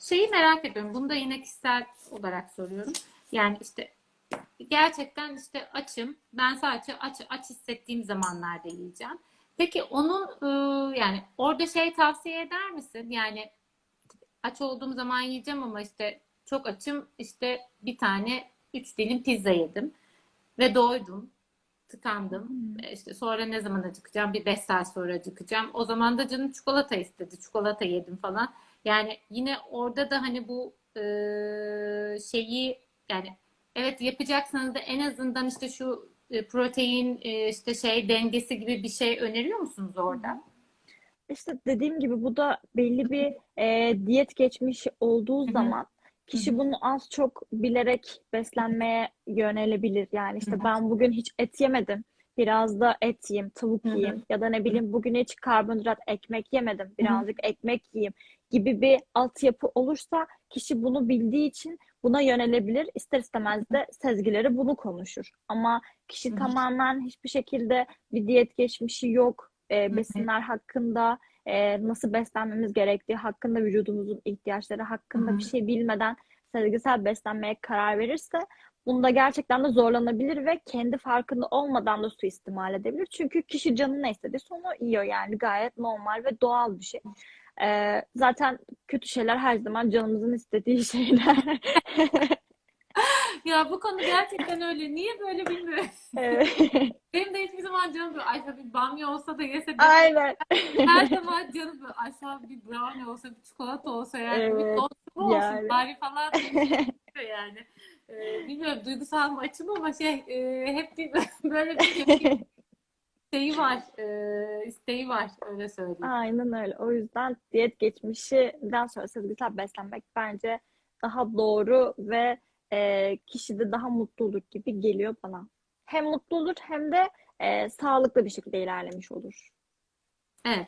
şeyi merak ediyorum. Bunu da yine kişisel olarak soruyorum. Yani işte gerçekten işte açım. Ben sadece aç aç hissettiğim zamanlarda yiyeceğim. Peki onun ıı, yani orada şey tavsiye eder misin? Yani aç olduğum zaman yiyeceğim ama işte çok açım işte bir tane üç dilim pizza yedim ve doydum. Tıkandım. E, İşte sonra ne zaman acıkacağım? Bir 5 saat sonra acıkacağım. O zaman da canım çikolata istedi. Çikolata yedim falan. Yani yine orada da hani bu e, şeyi yani evet yapacaksanız da en azından işte şu e, protein e, işte şey dengesi gibi bir şey öneriyor musunuz orada? İşte dediğim gibi bu da belli bir e, diyet geçmişi olduğu Hı hı. zaman kişi bunu az çok bilerek beslenmeye yönelebilir. Yani işte ben bugün hiç et yemedim. Biraz da et yiyeyim, tavuk Hı hı. yiyeyim ya da ne bileyim bugün hiç karbonhidrat, ekmek yemedim. Birazcık ekmek yiyeyim gibi bir altyapı olursa kişi bunu bildiği için buna yönelebilir. İster istemez de sezgileri bunu konuşur. Ama kişi Hı hı. tamamen hiçbir şekilde bir diyet geçmişi yok. E, besinler hakkında e, nasıl beslenmemiz gerektiği hakkında, vücudumuzun ihtiyaçları hakkında bir hı. şey bilmeden sezgisel beslenmeye karar verirse bunda gerçekten de zorlanabilir ve kendi farkında olmadan da suistimal edebilir. Çünkü kişi canı ne istediyse onu yiyor yani gayet normal ve doğal bir şey. E, zaten kötü şeyler her zaman canımızın istediği şeyler. Ya bu konu gerçekten öyle. Niye böyle bilmiyorum. Evet. Benim de hiçbir zaman canım böyle Ayşe bir bamya olsa da yese dedim. Aynen. Her zaman canım böyle aşağı bir brownie olsa bir çikolata olsa yani bir Evet. dondurma olsun Yani. bari falan yani. Ee, bilmiyorum duygusal mı açım ama şey e, hep bir böyle bir şeyi var, e, isteği var öyle söyleyeyim. Aynen öyle. O yüzden diyet geçmişinden sonra sezgisel beslenmek bence daha doğru ve e, kişi de daha mutlu olur gibi geliyor bana. Hem mutlu olur hem de e, sağlıklı bir şekilde ilerlemiş olur.